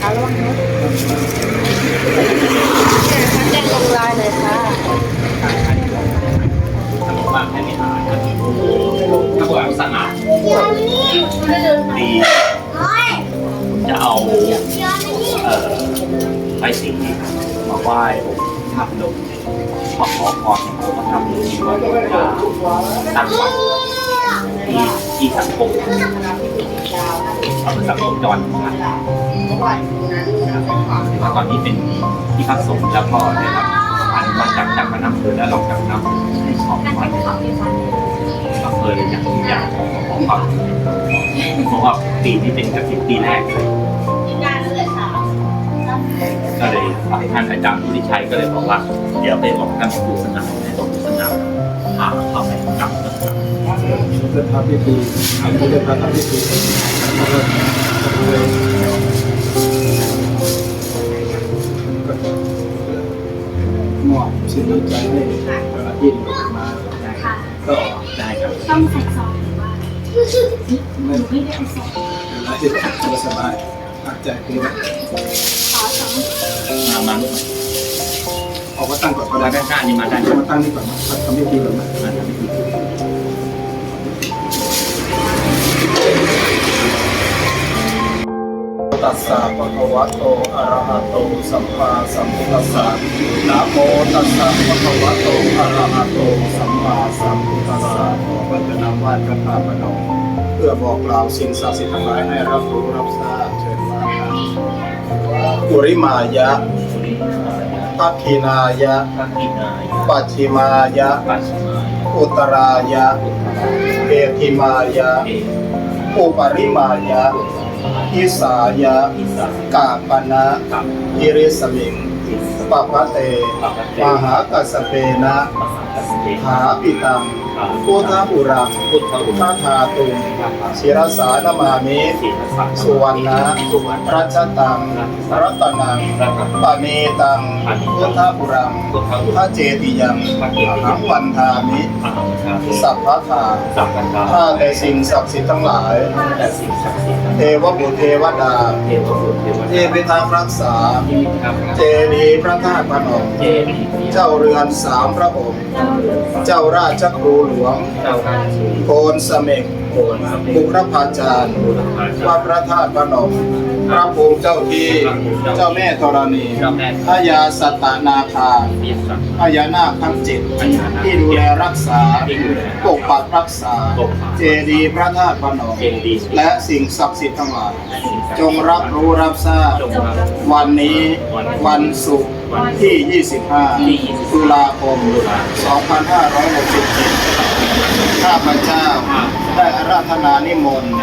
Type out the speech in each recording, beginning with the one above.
เอาลงนะแจ้งลงลายเลยค่ะขนมปังให้ไม่หายถ้าบอกสะอาดดีจะเอาเอ่อไปสิ่งที่มาไหว้องค์พระพนมมาขอพรผมก็ทำดีว่าจะตั้งวัด ที่ที่สังคมอำเภอสังคมจังหวัดแล้วตอนนี้เป็นที่พักสงฆ์แล้วก็ได้รับอนุมัติจากจากคณะอำเภอและรองจากคณะอำเภอให้สองวัดอำเภอเลยอยากอย่ากของความเพราะว่าปีนี้เป็นกระถิ่นปีแรกเลยก็เลยท่านอาจารย์ผู้ทิชัยก็เลยบอกว่า เดี๋ยวไปบอกท่านครูสนามให้ตรงสนามพาเข้าไปกลับ เพื่อทำพิธีเพื่อทำพิธีมอบสิ่งน้ำใจให้ที่มาก็ได้ครับต้องใส่ซองหรือว่าไม่หนูไม่ได้เอาซองเป็นไรที่สบายตั้งใจคือขอสองมามาออกมาตั้งก่อนก็แล้ได้วก็กล้านี่มาได้มาตั้งนี่ก่อนมาทำพิธีก่อนนะมา ภะวะโตอะระหะโตสัมมาสัมพุทธัสสะนะโมตัสสะภะคะวะโตอะระหะโตสัมมาสัมพุทธัสสะขอพระเจ้านำไหว้พระธาตุพนมเพื่อบอกกล่าวสิ่งศักดิ์สิทธิ์ทั้งหลายให้รับรู้รับทราบเชิญมาครับอุริมายะทักขินายะปัจฉิมายะ อุตรายะอุตตรายะเอธิมายะ เออุปริมายะอิสายะอิสระกาปนะกับกิริสมิงอิสปะพะเตปัปเต มหากัสสเปนะมหากัสเตหาปิตังพุทธบุรังพุทธอุพระธาตุงศิรสานมามิศีลสักสุวรรณะสุวรรณรัชตังรัตนังรัตนปเนตังพุทธบุรังพุทธอุพระเจติยังพระเกอติหังวันทามิอาหารชาติสัพพะทาสัพพะทาข้าแต่สิ่งศักดิ์สิทธิ์ทั้งหลายและสิ่งศักดิ์สิทธิ์เทวบุตรเทวดา เทวบุตรเทวเทดาพิทักษ์รักษาที่มีธรรมเจดีย์พระธาตุพนมเจดีย์เจ้าเรือนสามพระองค์เจ้าราชครูหลวงเจ้าราชสีโกนเสม็กโกนสมเด็ บุจรพาจารย์บุรพาจาวัดรย์พระธาตุพนมพระภูมิเจ้าที่เจ้าแม่ธรณีเจ้าแม่พญาสัตตนาคาเบียสักพญานาคทั้งเจ็ดที่ดูแลรักษาที่ดูแลปกปักรักษาปกปักเจดีย์พระธาตุพนมเจดีย์และสิ่งศักดิ์สิทธิ์ทั้งหลายและสิ่งศักดิ์จสิทงธิ์รับรู้รับทราบจงรับวันนี้วันศุกร์ที่ 25 ตุลาคม 2567ข้าพเจ้า ได้อาราธนานิมนต์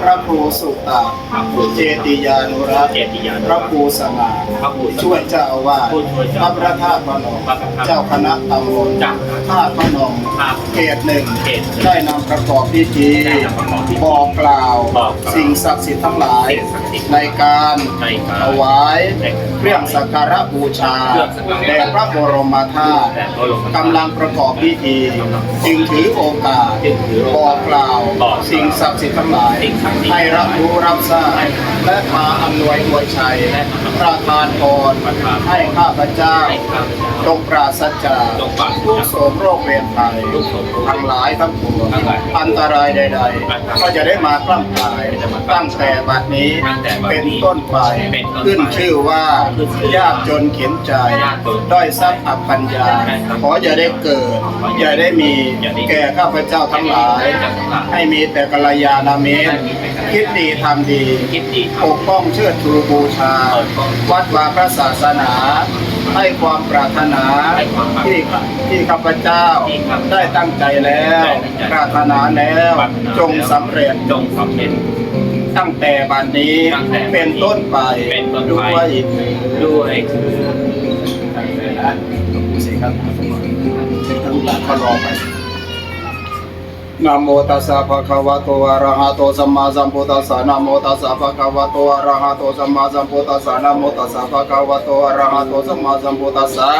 พระครูสุตาพระครูเจติยานุรัตน์เจติยานุพรัระตน์ครูสง่าพระครูสง่าช่วยเจ้าอาวาสผู้ช่วยพเจ้าระพระธาตุพนมพระพระธาตุเจ้าคณะตำบลเจ้าคณะธาตุพนมภาพเขตหนึ่งเขตหนึ่งได้นำประกอบพิธีได้นำประกอบพิธีบอกกล่าวบอกกล่าว สิ่งศักดิ์สิทธิ์ทั้งหลายสิ่งศักดิ์สิทธิ์ในการในการถวายในการเครื่องสักการะบูชาเครื่องสักการะแด่พระบรมธาตุแต่ก็ลงกำลังประกอบพิธี จึงถือโอกาสจึงถือโอกาสบอกกล่าวาสิ่งศักดิ์สิทธิ์ทั้งหลายให้รับรู้รับทราบและมาอำนวยอวยชัยและประทานพรให้ข้าพเจ้าให้ข้าพเจ้าจงปราศจากจงปราศจากทุกโศกโรคเวรภัยทั้งหลายทั้งปวงอันตรายใด ๆ ก็จะได้มากล้ำกายจะมากล้ำกายตั้งแต่บัดนี้ตั้งแต่บัดนี้เป็นต้นไปขึ้นชื่อว่ายากจนเข็นใจด้อยทรัพย์อับปัญญาได้ครับขออย่าได้เกิด อย่าได้มีแก่ข้าพเจ้าทั้งหลายให้ทั้งหลายให้มีแต่กัลยาณมิตรให้มีแต่กัลยาณมิตรคิดดีทำดีคิดดีปกป้องเชิดชูบูชาปกป้องวัดวาพระศาสนาให้ความปรารถนา ให้ความปรารถนาที่ที่ข้าพเจ้าที่ข้าพเจ้าได้ตั้งใจแล้วได้ตั้งใจปรารถนาแล้ว ปรารถนาแล้วจงสำเร็จจงสำเร็จตั้งแต่บัดนี้ตั้งแต่บัดนี้เป็นต้นไปเป็นต้นไปด้วยด้วยคือตั้งแต่นะสิครับทั้งหลายก็รอไป นะโมตัสสะภะคะวะโตอะระหะโตสัมมาสัมพุทธัสสะนะโมตัสสะภะคะวะโตอะระหะโตสัมมาสัมพุทธัสสะนะโมตัสสะภะคะวะโตอะระหะโตสัมมาสัมพุทธัสสะ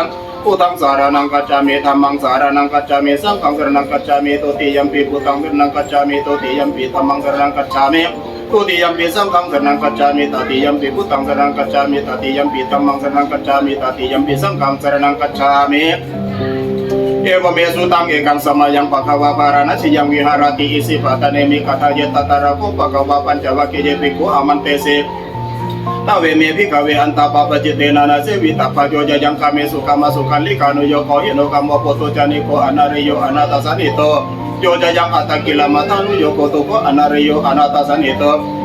พุทธังสารนังกัจจามิธัมมังสารนังกัจจามิสังฆังสรณังกัจจามิตุติยัมปิพุทธังสรณังกัจจามิตุติยัมปิธัมมังสรณังกัจจามิทุติยมปีสังฆังสนังกัจจามิตติยมปีพุทธังสนังกัจจามิตติยมปีธัมมังสนังกัจจามิตติยมปีสังฆังสารนังกัจจามิ เอวเมสุตังเอกังสมายังปะคะวะปาราณสิยังวิหารติอิสิปะตะเนมิคั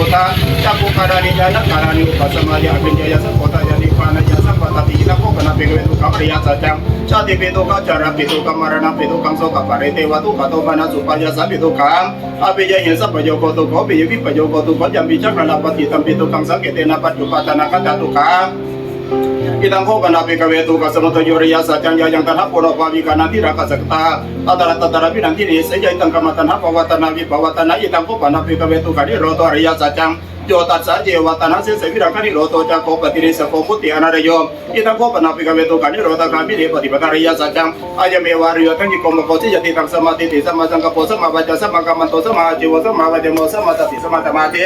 kota tako karani jaya karani upasamali abin jaya sa kota jadi pana jasa kota tina ko kana pengwe tu kamar ya sa jam sa de be to ka cara be to kamar na be to kam so ka pare te wa tu ka to kana su pa jasa be to kam abe jaya sa pajo ko to ko be yebi pajo ko to ko jam bi tam sa ke te na tu ka ta tu กิตังโคกันนาเปกเวตุกัสมุตโยริยาสัจจัญญายังตันหปุโรปาวิกานันติรักสักตาตัตระตัตระวินันทิเนสยัยตังกรรมตันหปวัตนาวิาวัตนายิตังโคกันนาเปกเวตุกันิโรตอริยาสัจจังโยตัสสะเจวัตนาเสสวิรักนิโรโตจักโคปติเรสโคพุติอนาระโยอิทังโคปนาปิกเวตุกานิโรตกามิเรปฏิปตาริยสัจังอายเมวาริยทังกิโกมโกสิยติตังสมาติติสัมาสังกโปสมาวัจสมากัมมันโตสมาจิวสมาวัจโมสมาตติสมาตมาเท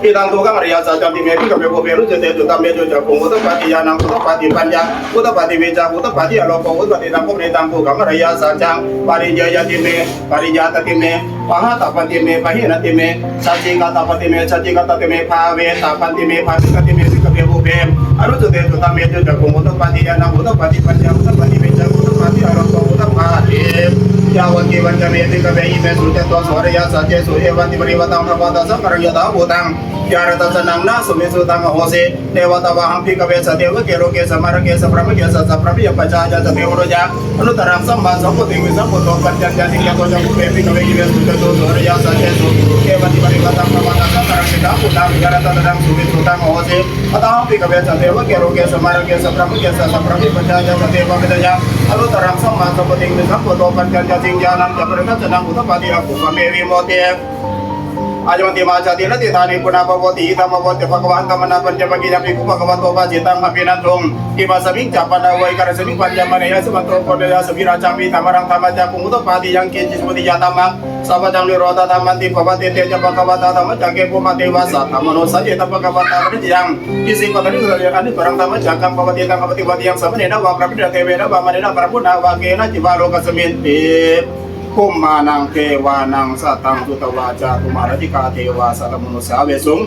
สมาสมาธิ Idang tukang riya saja di mebi kami koperu jadi itu kami itu jagung itu pati ya nang itu pati panjang itu pati beja itu pati ya lopong itu pati tangkup di tangkup kami riya saja pari jaya di me pari jata di me paha tapan di me pahina di me saji kata pati me saji kata di me pawe tapan di me pawe kati me kami koperu aru jadi itu kami itu jagung itu pati ya nang itu pati panjang itu pati beja यावद्देवञ्च मेधिकवैः श्रुते त्वं सौर्या सत्ये सूर्यवन्ति परिवताम्रपादसं करयता भूताम् ज्ञानतस्य नाम्ना सुमिश्रुतम् होसे देवतवहं पि कवे सदेव केरो के समर के सप्रम के सप्रम यपचाज सदेवरोजा अनुतरं संभासं पुतिविसं पुतो पत्यं जाति यतो जगु पेपि कवे इवे सुतो सौर्या सत्ये सु केवति परिवताम्रपादसं kita utang negara tentang sumit utang oh sih atau apa kita biasa tewa kero kero semarang kero sabrang kero sa sabrang kero baca aja kero terang sama seperti ini sampai topan kerja tinggalan kita berkat senang utang pati aku kami mau Ajamati macati nati tani kuna pavoti ita mavoti pakawan kamana panja bagi japi ku pakawan toba jitang kapina tong ima sabing capada wai kara sabing panja manaya semanto kode ya sabira cami tamarang tamaja kunguto pati yang kenci seperti jatama sama jang lirota taman ti pavati teja pakawata tama jangke puma dewasa tamano saja tapa kawata yang isi patani ngari ani barang tama jangkang pavati ti, kapati pati yang sama nena wakrapida tebeda wamanena prabuna wakena jivaro kasemin tip คุมมานังเทวานังสัตังตุตวาจาตุมารจิกาเทวาสัตมนุสาเวสุง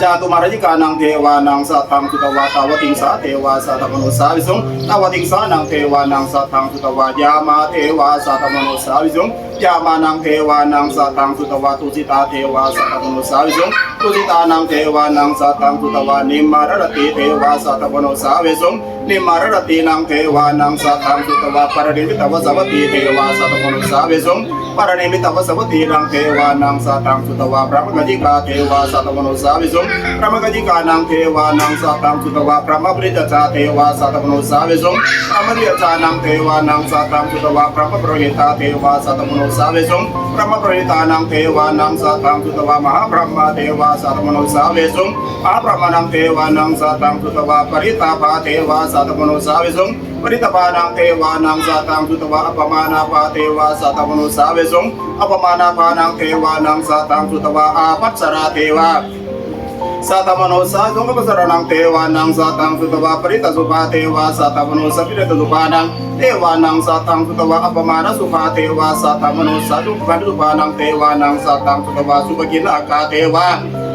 จาตุมารจิกานังเทวานังสัตังสุตวาตาวติงสาเทวาสัตมนุสาวิสุงตาวติงสานังเทวานังสัตังตุตวายามาเทวาสัตมนุสาวิสุงยามานังเทวานังสัตังสุตวะตุสิตาเทวาสัตตโนสาวิสุงตุสิตานังเทวานังสัตังสุตวะนิมารรติเทวาสัตตโนสาวิสุนิมารรตินังเทวานังสัตังสุตวะปารณิมิตวสวัตีเทวาสัตตโนสาวิสุปารณิมิตวสวัตีนังเทวานังสัตังสุตวะพระมกจิกาเทวาสัตตโนสาวิสุพระมกจิกานังเทวานังสัตังสุตวะพระมปริจจาเทวาสัตตโนสาวิสุพระมริยจานังเทวานังสัตังสุตวะพระมปริหิาเทวาสัตตุนนุสาวสุงพระมปริตานังเทวานังสัตตังสุตวามหาพระมาเทวาสัตมนุสาวสุงมหาพรหมนังเทวานังสัตตังสุตวาปริตาภาเทวาสัตมนุสาวสุงปริตภานังเทวานังสัตตังสุตวาอปมานาภาเทวาสัตมนุสาวสุงอปมานาภานังเทวานังสัตตังสุตวาอาปัสราเทวาสัตมโนสัตุงกปสรนังเทวานังสัตตังสุตวาปริตาสุปาเทวาสัตมโนสัพิรตสุภานัง เทวานังสัตังสุตวะอัปมาณสุภาเทวาสัตมนุสัตุปันตุปานังเทวานังสัตังสุตวะสุภกินอากาเทวา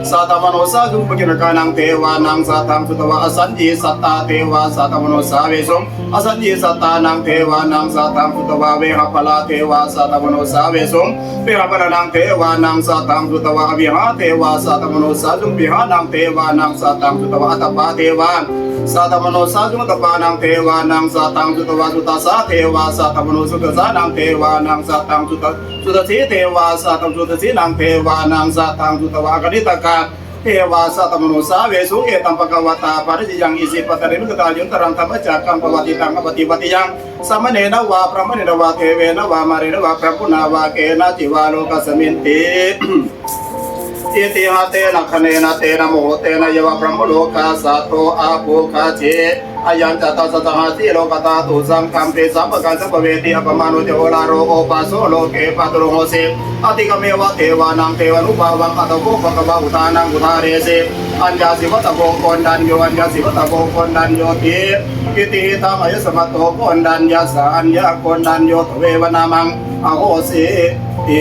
สัตมโนสาธุปกิรกานังเทวานังสัตถังสุตวะอสัญญีสัตตาเทวาสัตมโนสาเวสมอสัญญีสัตตานังเทวานังสัตถังสุตวะเวหะพลาเทวาสัตมโนสาเวสมเวหะพลานังเทวานังสัตถังสุตวะวิหาเทวาสัตมโนสาจุมวิหานังเทวานังสัตถังสุตวะอัตปาเทวาสัตมโนสาจุมตปานังเทวานังสัตถังสุตวะสุตาสาเทวาสัตวโนสุตสานังเทวานังสัตถังสุตสุตสีเทวาสัตถัสุตสีนังเทวานังสัตถังสุตวะกนิตกาเอวาสัตมนุสาเวสุเอตัมปะกวตาปาริจิยังอิสิปตรินุตตายุนตรังธรรมจักกังปวัติตังอปฏิปติยังสมเนนวาพระมเนนวาเทเวนวามาเรนวาพระพุนาวาเกนาจิวาโลกสมินติอิติหะเตนะคเนนะเตนะโมเตนะยวะพระมโลกาสัตโตอาภูคาเจ อายัญจตัสสะหาสิโลกตาตุสังคัมเปสัมปกันสัพเวติอปมานุจโอลาโรโอปัสโสโลเกปัตโรโหสิอติกเมวะเทวานังเทวานุภาวังอัตโกภะคะวะอุตานังอุทาเรสิอัญญาสิวัตโกโกนดันโยอัญญาสิวัตโกโกนดันโยติอิติหิตังอายสมัตโตโกนดันยาสาอัญญาโกนดันโยทเววนามังอโหสิเอ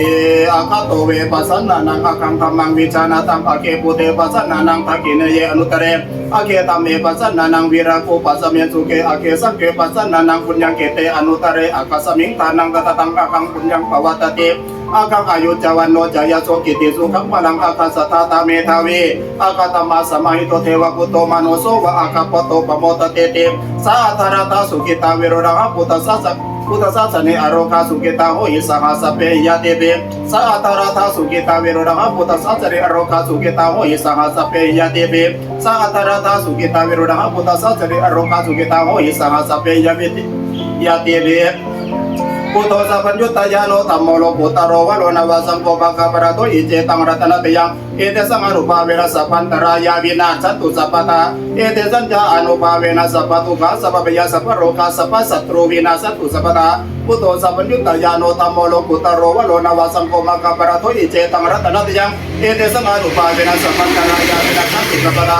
อาคาโตเวปัสสนานังอาคังธรรมังวิจานาตังอาเกปุเตปัสสนานังทักินเยอนุตเร อาเกตัมเมปัสสนานังวิราโกปัสสเมสุเกอาเกสังเกปัสสนานังปุญญังเกเตอนุตเรอาคาสมิงทานังตตตังอาคังปุญญังปวัตติอาคังอายุจวันโนจายโสกิติสุขังพลังอาคาสตาตาเมทาวีอาคาตมาสมาหิโตเทวกุโตมโนโสวะอาคาปโตปโมตเตติสาธารตาสุกิตาเวโรดังพุทธสัส พุทธศาสนาอารคาสุกิตาโหยิสหัสเปยาเตเบสาตาราธาสุกิตาเวโรดาพุทธศาสนาอารคาสุกิตาโหยิสหัสเปยาเตเบสาตาราธาสุกิตาเวโรดาพุทธศาสนาอารคาสุกิตาโหยิสหัสเปยาเตเบ พุทโธสัพพัญญุตยาโนตัมโมโลพุตตโรวะโลนวะสังโฆปะคะปะระโตอิเจตังรัตนตยัง เอเตสังอนุภาเวนะสัพพันตรายาวินาศสันตุสัพพตาเอเตสัญจาอนุภาเวนะสัพพทุกขาสัพพยาสัพพโรคาสัพพสัตรูวินาศสันตุสัพพตาพุทโธสัพพัญญุตยาโนตัมโมโลพุตโรวะโลนวะสังโฆปะคะปะระโตอิเจตังรัตนตยังเอเตสังอนุภาวนะสัพพันตรายาวินาศสันตุสัพพตาเอเตสัญจาอนุภาเวนะสัพพทุกขาสัพพยาสัพพโรคาสัพพสัตรูวินาศสันตุสัพพตาพุทโธสัพพัญญุตยาโนตัมโมโลพุตตโรวะโลนวะสังโฆปะคะปะระโตอิเจตังรัตนตยัง เอเตสังอนุภาเวนะสัพพันตรายาวินาศสันตุสัพพตา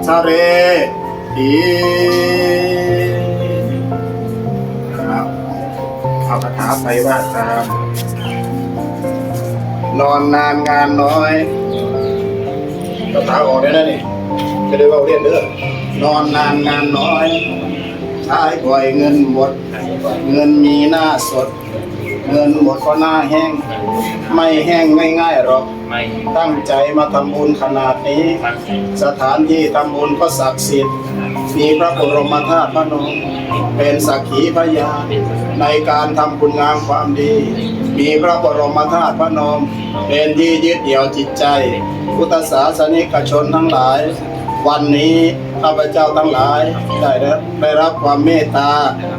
เวนะจิตเรสังโฆสังขาเรายโยสัทธมานุภาวะปริโตรามิจินปันชะเรอีครับเอาคาถาไปว่าตามนอนนานงานน้อยคาถาออกได้แล้วนี่จะได้ว่าเรียนเด้อนอนนานงานน้อยใช้บ่อยเงินหมด เงินมีหน้าสด เงินหมดก็หน้าแห้ง ไม่แห้งง่ายๆหรอก ไม่ตั้งใจมาทำบุญขนาดนี้ ตั้งใจสถานที่ทำบุญก็ศักดิ์สิทธิ์ มีพระบรมธาตุพระนมเป็นสักขีพยานในการทำคุณงามความดี มีพระบรมธาตุพระนมเป็นที่ยึดเหนี่ยวจิตใจ พุทธศาสนิกชนทั้งหลาย วันนี้ข้าพเจ้าทั้งหลาย ได้รับได้รับความเมตตา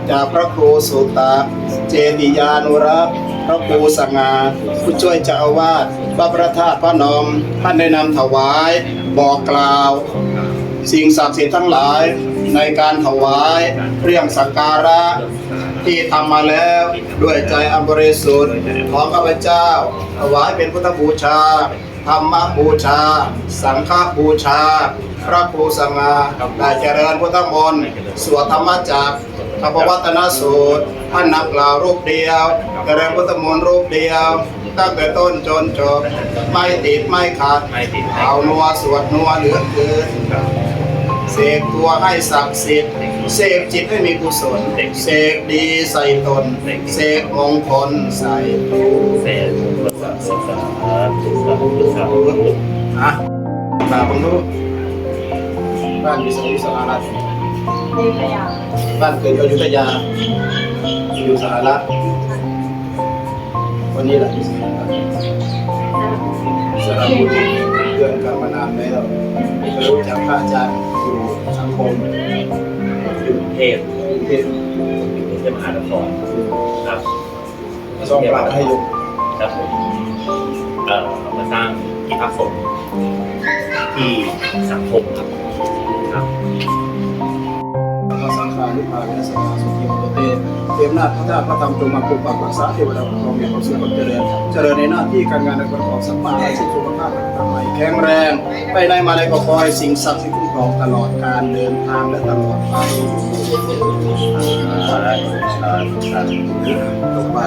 จากพระครูสุตตะเจติยานุรักษ์ พระครูสง่าผู้ช่วยเจ้าอาวาสวัดพระธาตุพระนมท่านได้นำถวาย บอกกล่าว สิ่งศักดิ์สิทธิ์ทั้งหลายในการถวายเรื่องสักการะที่ทำมาแล้วด้วยใจอันบริสุทธิ์ของข้าพเจ้า ถวายเป็นพุทธบูชา ธรรมบูชา สังฆบูชา พระครูสง่าได้เจริญพุทธมนต์สวดธรรมจักรพระวัตนสูตรท่านนักกล่าวรูปเดียวเจริญพุทธมนต์รูปเดียว ตั้งแต่ต้นจนจบ ไม่ติดไม่ขาดเอานัวสวดนัวเหลือเกินเสกตัวให้ศักดิ์สิทธิ์เสกจิตให้มีกุศลเสกดีใส่ตนเสกมงคลใส่ตัว สาษาภาษาภาษาภาษาอะตาบังดูบ้านอยู่สมุทรสาครเรียนไปอะบ้านเกิดอยุธยาอยู่สาระวันนี้แหละอยู่สาระสระบุรีเพื่อนกันมานานแล้วไปรู้จักพระอาจารย์อยู่สังคมอยู่เทพกรุงเทพเทพมหานครครับต้องปรับให้อยู่ ครับผมเอ่อมาสร้างที่พักสงฆ์ที่สังคมครับครับพระสังฆานุภาเวนะสังฆาสุขีโมเตเทวนาถพระเจ้าพระธรรมจงมาปกปักรักษาเทวดาปกครองมีความสุขความเจริญเจริญในหน้าที่การงานในประกอบสัมมาอาชีพสุขภาพต่างๆแข็งแรง ไปในมาในก็คอยสิ่งศักดิ์สิทธิ์คุ้มครองตลอดการเดินทางและตลอดไปต่อไป